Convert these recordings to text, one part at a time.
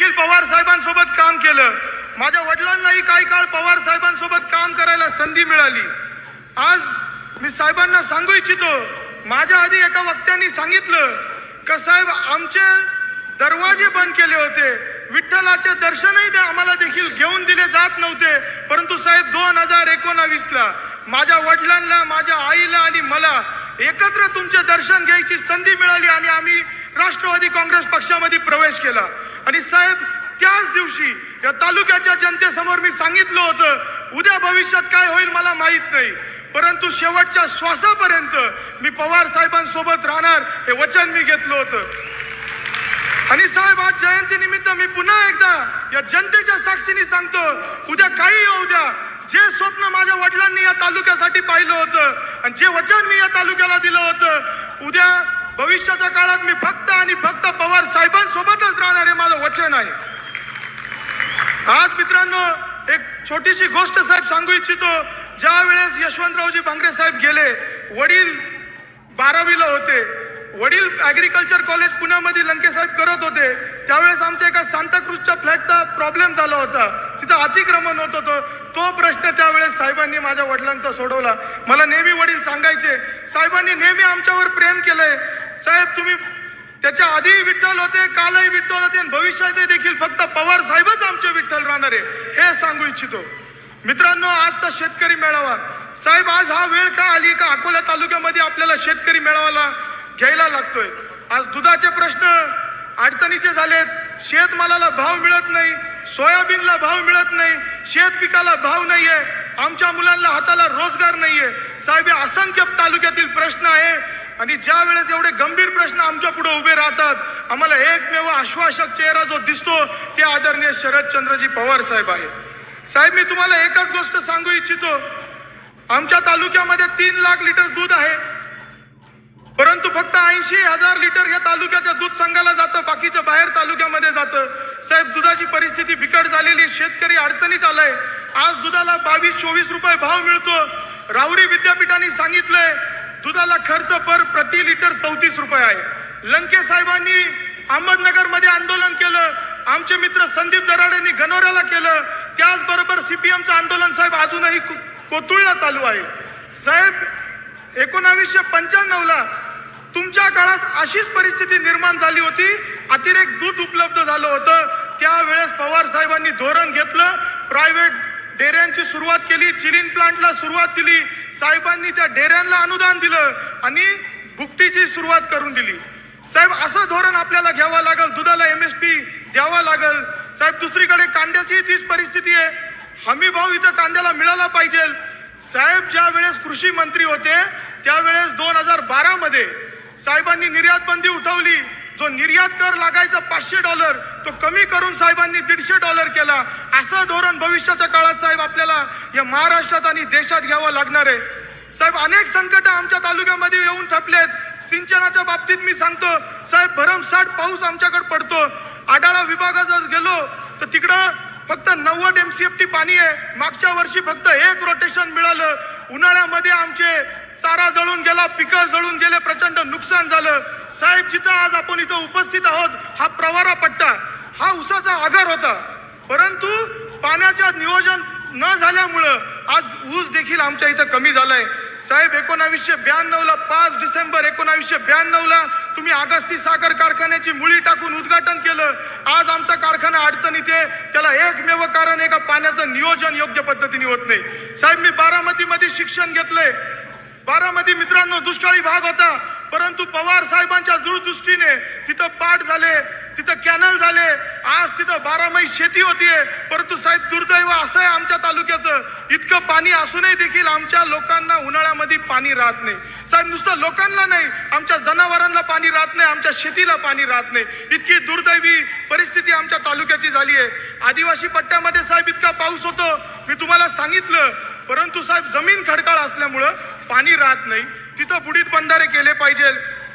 देखील पवार साहेबांसोबत काम केलं. माझ्या वडिलांनाही काही काळ पवार साहेबांसोबत काम करायला संधी मिळाली. आज मी साहेबांना सांगू इच्छितो माझ्या आधी एका वक्त्यांनी सांगितलं का साहेब आमचे दरवाजे बंद केले होते. विठ्ठलाचे दर्शनही ते आम्हाला देखील घेऊन दिले जात नव्हते. परंतु साहेब दोन हजार एकोणावीस ला माझ्या वडिलांना माझ्या आईला आणि मला एकत्र तुमचे दर्शन घ्यायची संधी मिळाली आणि आम्ही राष्ट्रवादी काँग्रेस पक्षामध्ये प्रवेश केला. आणि साहेब त्याच दिवशी या तालुक्याच्या जनतेसमोर मी सांगितलं होतं उद्या भविष्यात काय होईल मला माहीत नाही. परंतु शेवटच्या श्वासापर्यंत मी पवार साहेबांसोबत राहणार हे वचन मी घेतलं होतं. आणि साहेब आज जयंती निमित्त मी पुन्हा एकदा या जनतेच्या साक्षीने सांगतो उद्या काही येऊ द्या. जे स्वप्न माझ्या वडिलांनी या तालुक्यासाठी पाहिलं होतं आणि जे वचन मी या तालुक्याला दिलं होतं उद्या भविष्याच्या काळात मी फक्त आणि फक्त पवार साहेबांसोबतच राहणार हे माझं वचन आहे. आज मित्रांनो एक छोटीशी गोष्ट साहेब सांगू इच्छितो. ज्या वेळेस यशवंतरावजी भांगरे साहेब गेले वडील बारावीला होते वडील ॲग्रिकल्चर कॉलेज पुण्यामध्ये लंकेसाहेब करत होते. त्यावेळेस आमच्या एका सांताक्रूजच्या फ्लॅटचा प्रॉब्लेम झाला होता. तिथं अतिक्रमण होत होतं. तो प्रश्न त्यावेळेस साहेबांनी माझ्या वडिलांचा सोडवला. मला नेहमी वडील सांगायचे साहेबांनी नेहमी आमच्यावर प्रेम केलंय. साहेब तुम्ही त्याच्या आधी विठ्ठल होते कालही विठ्ठल होते आणि भविष्यात देखील फक्त पवार साहेबच आमचे विठ्ठल राहणार. आहे हे सांगू इच्छितो. मित्रांनो आजचा शेतकरी मेळावा. साहेब आज हा वेळ का आली? का अकोला तालुक्यामध्ये आपल्याला शेतकरी मेळावाला घ्यायला लागतोय. आज दुधाचे प्रश्न अडचणीचे झालेत. शेतमालाला भाव मिळत नाही. सोयाबीनला भाव मिळत नाही. शेत पिकाला भाव नाहीये. आमच्या मुलांना हाताला रोजगार नाहीये. साहेब हे असंख्य तालुक्यातील प्रश्न आहे. आणि ज्या वेळेस एवढे गंभीर प्रश्न आमच्या पुढे उभे राहतात आम्हाला एकमेव आश्वासक चेहरा जो दिसतो ते आदरणीय शरदचंद्रजी पवार साहेब आहे. साहेब मी तुम्हाला एकच गोष्ट सांगू इच्छितो. आमच्या तालुक्यामध्ये तीन लाख लिटर दूध आहे. परंतु फक्त ऐंशी हजार लिटर या तालुक्याच्या दूध संघाला जातं बाकीच्या बाहेर तालुक्यामध्ये जातं. साहेब दुधाची परिस्थिती बिकट झालेली शेतकरी अडचणीत आलाय. आज दुधाला बावीस चोवीस रुपये भाव मिळतो. राहुरी विद्यापीठाने सांगितलंय दुधाला खर्च पर प्रति लिटर चौतीस रुपये आहे. लंके साहेबांनी अहमदनगरमध्ये आंदोलन केलं. आमचे मित्र संदीप दराडेंनी गणोऱ्याला केलं. त्याचबरोबर सीपीएमचं आंदोलन साहेब अजूनही को- कोतुळला चालू आहे. साहेब एकोणावीसशे पंच्याण्णवला तुमच्या काळात अशीच परिस्थिती निर्माण झाली होती. अतिरेक दूध उपलब्ध झालं होतं. त्यावेळेस पवार साहेबांनी धोरण घेतलं. प्रायव्हेट डेऱ्यांची सुरुवात केली. चिलिन प्लांटला सुरुवात दिली. साहेबांनी त्या डेऱ्यांना अनुदान दिलं आणि भुकटीची सुरुवात करून दिली. साहेब असं धोरण आपल्याला घ्यावं लागल दुधाला एम एस पी द्यावा लागल. साहेब दुसरीकडे कांद्याची तीच परिस्थिती आहे. हमी भाव इथं कांद्याला मिळाला पाहिजे. साहेब ज्या वेळेस कृषी मंत्री होते त्यावेळेस दोन हजार बारामध्ये साहेबांनी निर्यात बंदी उठवली. जो निर्यात कर लागायचा पाचशे डॉलर तो कमी करून साहेबांनी दीडशे डॉलर केला. असं धोरण भविष्याच्या काळात साहेब आपल्याला या महाराष्ट्रात आणि देशात घ्यावं लागणार आहे. साहेब अनेक संकट आमच्या तालुक्यामध्ये येऊन ठपलेत सिंचनाच्या बाबतीत मी सांगतो साहेब भरमसाठ पाऊस आमच्याकडे पडतो. आडाळा विभागात जर गेलो तर तिकडं फक्त नव्वद एम सी एफ टी पाणी आहे. मागच्या वर्षी फक्त एक रोटेशन मिळालं. उन्हाळ्यामध्ये आमचे चारा जळून गेला पिकं जळून गेले प्रचंड नुकसान झालं. साहेब जिथं आज आपण इथं उपस्थित आहोत हा प्रवारा पट्टा हा उसाचा आगार होता. परंतु पाण्याच्या नियोजन न झाल्यामुळं आज ऊस देखील आमच्या इथं कमी झालाय. साहेब एकोणावीसशे ब्याण्णवला पाच डिसेंबर एकोणावीसशे ब्याण्णवला तुम्ही आगस्ती साखर कारखान्याची मुळी टाकून उद्घाटन केलं. आज आमचा कारखाना अडचणीत आहे. त्याला एकमेव कारण आहे का? पाण्याचं नियोजन योग्य पद्धतीने होत नाही. साहेब मी बारामतीमध्ये शिक्षण घेतलंय. बारामती मित्रांनो दुष्काळी भाग होता. परंतु पवार साहेबांच्या दूरदृष्टीने तिथं पाठ झाले तिथं कॅनल झाले. आज तिथं बारामाही शेती होतीये. परंतु साहेब दुर्दैव असं आहे आमच्या तालुक्याचं. इतकं पाणी असूनही देखील आमच्या लोकांना उन्हाळ्यामध्ये पाणी राहत नाही. साहेब नुसतं लोकांना नाही आमच्या जनावरांना पाणी राहत नाही आमच्या शेतीला पाणी राहत नाही. इतकी दुर्दैवी परिस्थिती आमच्या तालुक्याची झाली आहे आदिवासी पट्ट्यामध्ये साहेब इतका पाऊस होतो. मी तुम्हाला सांगितलं. परंतु साहेब जमीन खडकाळ असल्यामुळं पाणी राहत नाही. तिथं बुडीत बंधारे केले पाहिजे.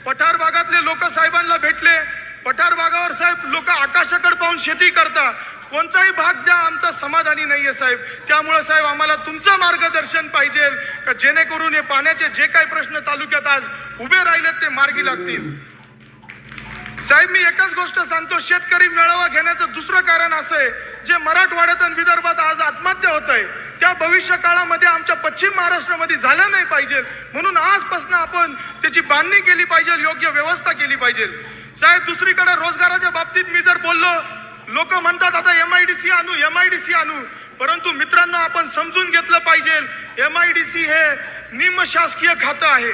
पठार भागातले लोक साहेबांना भेटले. पठार भागावर साहेब लोक आकाशाकडे पाहून शेती करता कोणताही भाग द्या आमचा समाधानी नाहीये साहेब. त्यामुळे साहेब आम्हाला तुमचं मार्गदर्शन पाहिजे. का जेणेकरून हे पाण्याचे जे काही प्रश्न तालुक्यात आज उभे राहिलेत ते मार्गी लागतील. साहेब मी एकच गोष्ट सांगतो शेतकरी मेळावा घेण्याचं दुसरं कारण असं आहे जे मराठवाड्यात आणि विदर्भात आज आत्महत्या होत आहे त्या भविष्य काळामध्ये आमच्या पश्चिम महाराष्ट्रामध्ये झाल्या नाही पाहिजे. म्हणून आजपासून आपण त्याची बांधणी केली पाहिजे योग्य व्यवस्था केली पाहिजे. साहेब दुसरीकडे रोजगाराच्या बाबतीत मी जर बोललो लोक म्हणतात आता एम आय डी सी आणू एम आय डी सी आणू. परंतु मित्रांनो आपण समजून घेतलं पाहिजे एम आय डी सी हे निमशासकीय खातं आहे.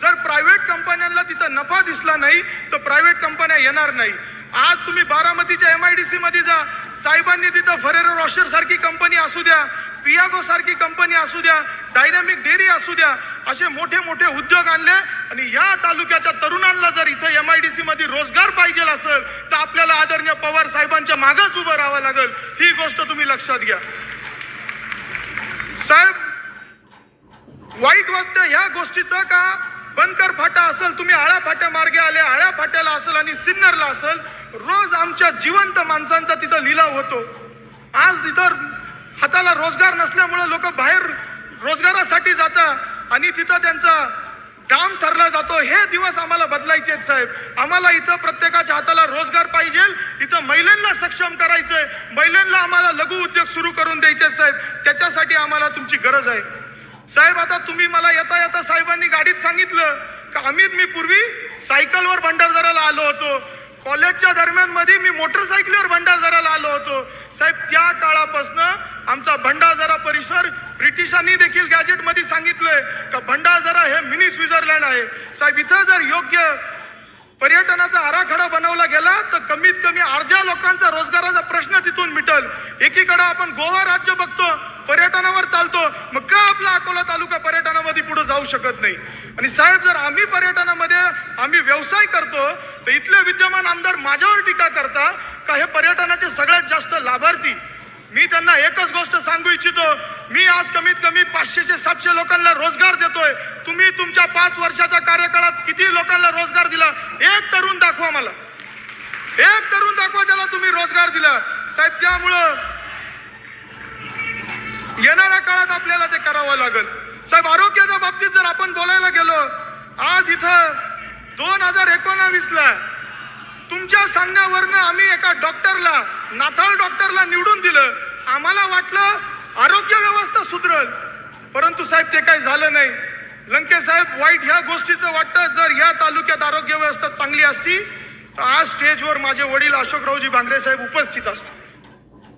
जर प्रायव्हेट कंपन्यांना तिथं नफा दिसला नाही तर प्रायव्हेट कंपन्या येणार नाही. आज तुम्ही बारामतीच्या एम आय डी सी मध्ये जा. साहेबांनी तिथं फरेरो रॉशर सारखी कंपनी असू द्या पियागो सारखी कंपनी असू द्या डायनामिक डेअरी असू द्या असे मोठे मोठे उद्योग आणले आणि या तालुक्याच्या तरुणांना जर इथं एम आय डी सी मध्ये रोजगार पाहिजे असेल तर आपल्याला आदरणीय पवार साहेबांच्या मागच उभं राहावं लागेल. ही गोष्ट तुम्ही लक्षात घ्या. साहेब वाईट वाटतं ह्या गोष्टीचं का? बनकर फाटा असेल तुम्ही आळा फाट्या मार्गे आले आळ्या फाट्याला असेल आणि सिन्नरला असेल रोज आमच्या जिवंत माणसांचा तिथं लिलाव होतो. आज तिथं हाताला रोजगार नसल्यामुळं लोक बाहेर रोजगारासाठी जातात आणि तिथं त्यांचा डाम ठरला जातो. हे दिवस आम्हाला बदलायचे आहेत साहेब. आम्हाला इथं प्रत्येकाच्या हाताला रोजगार पाहिजे इथं महिलांना सक्षम करायचंय. महिलांना आम्हाला लघु उद्योग सुरू करून द्यायचे साहेब. त्याच्यासाठी आम्हाला तुमची गरज आहे. साहेब आता तुम्ही मला येता येता साहेबांनी गाडीत सांगितलं का अमित मी पूर्वी सायकलवर भंडारदऱ्याला आलो होतो. कॉलेजच्या दरम्यानमध्ये मी मोटरसायकलीवर भंडारदऱ्याला आलो होतो. साहेब त्या काळापासून आमचा भंडारदरा परिसर ब्रिटिशांनी देखील गॅजेटमध्ये सांगितलंय का भंडारदरा हे मिनी स्वित्झर्लंड आहे. साहेब इथं जर योग्य पर्यटनाचा आराखडा बनवला गेला तर कमीत कमी अर्ध्या लोकांचा रोजगाराचा प्रश्न तिथून मिटल. एकीकडे आपण गोवा राज्य बघतो पर्यटनावर चालतो मग का आपला अकोला तालुका पर्यटनामध्ये पुढे जाऊ शकत नाही? आणि साहेब जर आम्ही पर्यटनामध्ये आम्ही व्यवसाय करतो तर इथले विद्यमान आमदार माझ्यावर टीका करता का हे पर्यटनाचे सगळ्यात जास्त लाभार्थी? मी त्यांना एकच गोष्ट सांगू इच्छितो. मी आज कमीत कमी पाचशेचे सातशे लोकांना रोजगार देतोय. तुम्ही तुमच्या पाच वर्षाच्या कार्यकाळात किती लोकांना रोजगार दिला? एक तरुण दाखवा मला. एक तरुण दाखवा ज्याला तुम्ही रोजगार दिला. साहेब त्यामुळं येणाऱ्या काळात आपल्याला ते करावं लागेल. साहेब आरोग्याच्या बाबतीत जर आपण बोलायला गेलो आज इथं दोन हजार एकोणावीसला तुमच्या सांगण्यावरनं आम्ही एका डॉक्टरला नाथाळ डॉक्टरला निवडून दिलं आम्हाला वाटलं आरोग्य व्यवस्था सुधरल. परंतु साहेब ते काही झालं नाही. लंके साहेब वाईट ह्या गोष्टीचं वाटतं जर ह्या तालुक्यात आरोग्य व्यवस्था चांगली असती तर आज स्टेजवर माझे वडील अशोकरावजी भांगरे साहेब उपस्थित असते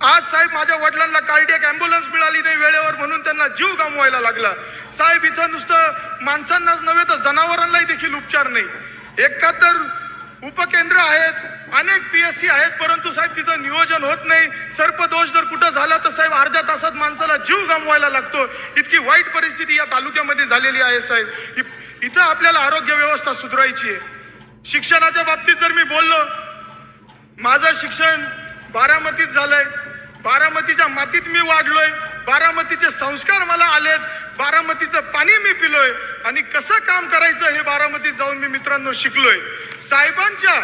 आज साहेब माझ्या वडिलांना कार्डियक अँब्युलन्स मिळाली नाही वेळेवर म्हणून त्यांना जीव गमवायला लागला. साहेब इथं नुसतं माणसांनाच नव्हे तर जनावरांनाही देखील उपचार नाही. एकाहत्तर उपकेंद्र आहेत अनेक पी एस सी आहेत परंतु साहेब तिथं नियोजन होत नाही. सर्पदोष जर कुठं झाला तर साहेब अर्ध्या तासात माणसाला जीव गमवायला लागतो. इतकी वाईट परिस्थिती या तालुक्यामध्ये झालेली आहे साहेब. इ- इथं आपल्याला आरोग्य व्यवस्था सुधारायची आहे. शिक्षणाच्या बाबतीत जर मी बोललो माझं शिक्षण बारामतीत झालंय. बारामतीच्या मातीत मी वाढलोय. बारामतीचे संस्कार मला आलेत. बारामतीचं पाणी मी पिलोय. आणि कसं काम करायचं हे बारामतीत जाऊन मी मित्रांनो शिकलोय. साहेबांच्या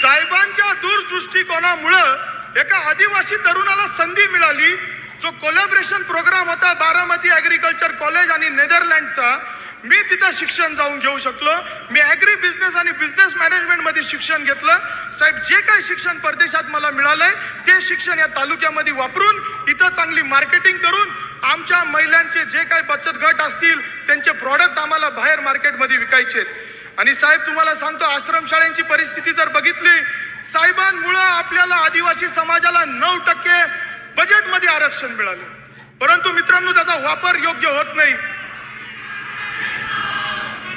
साहेबांच्या दूरदृष्टिकोनामुळं एका आदिवासी तरुणाला संधी मिळाली. जो कोलॅबरेशन प्रोग्राम होता बारामती ऍग्रिकल्चर कॉलेज आणि नेदरलँडचा मी तिथं शिक्षण जाऊन घेऊ शकलो. मी ऍग्री बिझनेस आणि बिझनेस मॅनेजमेंटमध्ये शिक्षण घेतलं. साहेब जे काय शिक्षण परदेशात मला मिळालंय ते शिक्षण या तालुक्यामध्ये वापरून इथं चांगली मार्केटिंग करून आमच्या महिलांचे जे काही बचत गट असतील त्यांचे प्रॉडक्ट आम्हाला बाहेर मार्केटमध्ये विकायचे आहेत. आणि साहेब तुम्हाला सांगतो आश्रमशाळेंची परिस्थिती जर बघितली साहेबांमुळं आपल्याला आदिवासी समाजाला नऊ टक्के बजेटमध्ये आरक्षण मिळालं. परंतु मित्रांनो त्याचा वापर योग्य होत नाही.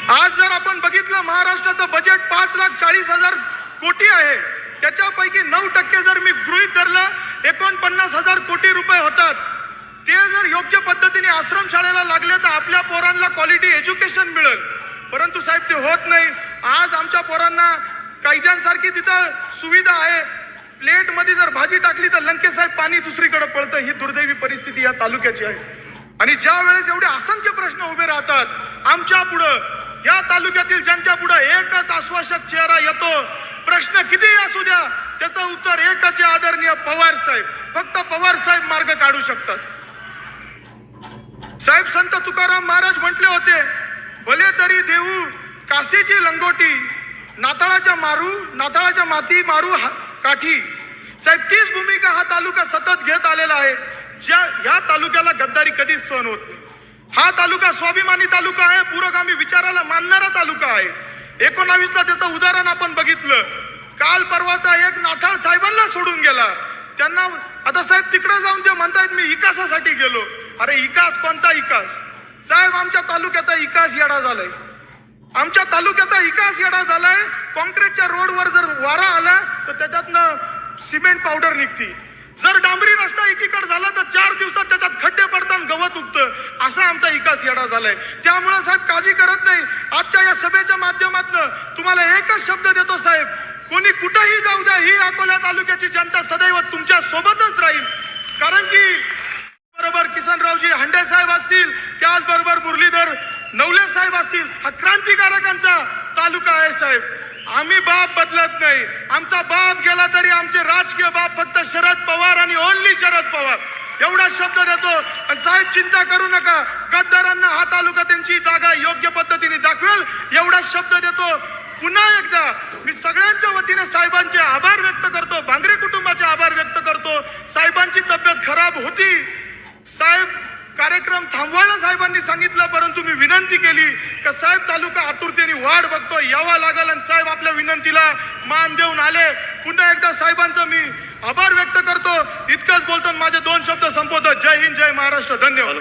आज जर आपण बघितलं महाराष्ट्राचं बजेट पाच लाख चाळीस हजार कोटी आहे. त्याच्यापैकी नऊ टक्के जर मी गृहित धरलं एकोणपन्नास हजार कोटी रुपये होतात. ते जर योग्य पद्धतीने आश्रमशाळेला लागले तर आपल्या पोरांना क्वालिटी एज्युकेशन मिळेल. परंतु साहेब ते होत नाही. आज आमच्या पोरांना कैद्यांसारखी तिथं सुविधा आहे. प्लेटमध्ये जर भाजी टाकली तर लंके साहेब पाणी दुसरीकडे पळतं. ही दुर्दैवी परिस्थिती या तालुक्याची आहे. आणि ज्या वेळेस एवढे असंख्य प्रश्न उभे राहतात आमच्या पुढं या तालुक्यातील ज्यांच्या पुढे एकच आश्वासक चेहरा येतो प्रश्न किती असू द्या त्याचं उत्तर एकच आदरणीय पवार साहेब. फक्त पवार साहेब मार्ग काढू शकतात. साहेब संत तुकाराम महाराज म्हटले होते भले तरी देऊ काशीची लंगोटी नाताळाच्या मारू नाताळाच्या माती मारू हा- काठी. साहेब तीच भूमिका हा तालुका सतत घेत आलेला आहे. ज्या ह्या तालुक्याला गद्दारी कधीच सहन होत नाही. हा तालुका स्वाभिमानी तालुका आहे पुरोगामी विचाराला मानणारा तालुका आहे. एकोणावीसला त्याचं उदाहरण आपण बघितलं. काल परवाचा एक नाठाळ साहेबांना सोडून गेला. त्यांना आता साहेब तिकडे जाऊन ते म्हणतायत मी इकासासाठी गेलो. अरे इकास? कोणता इकास? साहेब आमच्या तालुक्याचा विकास येडा झालाय. आमच्या तालुक्याचा विकास येडा झालाय. कॉन्क्रीटच्या रोडवर जर वारा आला तर त्याच्यातनं सिमेंट पावडर निघती. जर डांबरी रस्ता एकीकडे झाला तर चार दिवसात त्याच्यात खड्डे पडतात गवत उगतं. असा आमचा विकास येडा झालाय. त्यामुळे साहेब काळजी करत नाही. आजच्या या सभेच्या माध्यमातून तुम्हाला एकच शब्द देतो साहेब. कोणी कुठेही जाऊ द्या ही अकोला तालुक्याची जनता सदैव तुमच्या सोबतच राहील. कारण की बरोबर किसनरावजी हंडे साहेब असतील त्याचबरोबर मुरलीधर नवले साहेब असतील हा क्रांतिकारकांचा तालुका आहे साहेब. आम्ही बाप बदलत नाही. आमचा बाप गेला तरी आमचे राजकीय बाप फक्त शरद पवार आणि ओनली शरद पवार. एवढा शब्द देतो. आणि साहेब चिंता करू नका. गद्दारांना हा तालुका त्यांची जागा योग्य पद्धतीने दाखवेल. एवढा शब्द देतो. पुन्हा एकदा मी सगळ्यांच्या वतीने साहेबांचे आभार व्यक्त करतो भांगरे कुटुंबाचे आभार व्यक्त करतो साहेबांची तब्येत खराब होती साहेब कार्यक्रम थांबवायला साहेबांनी सांगितलं परंतु मी विनंती केली का साहेब तालुका आतुरतेने वाढ बघतो यावा लागल आणि साहेब आपल्या विनंतीला मान देऊन आले. पुन्हा एकदा साहेबांचा मी आभार व्यक्त करतो. इतकंच बोलतो आणि माझे दोन शब्द संपवतो. जय हिंद जय महाराष्ट्र. धन्यवाद.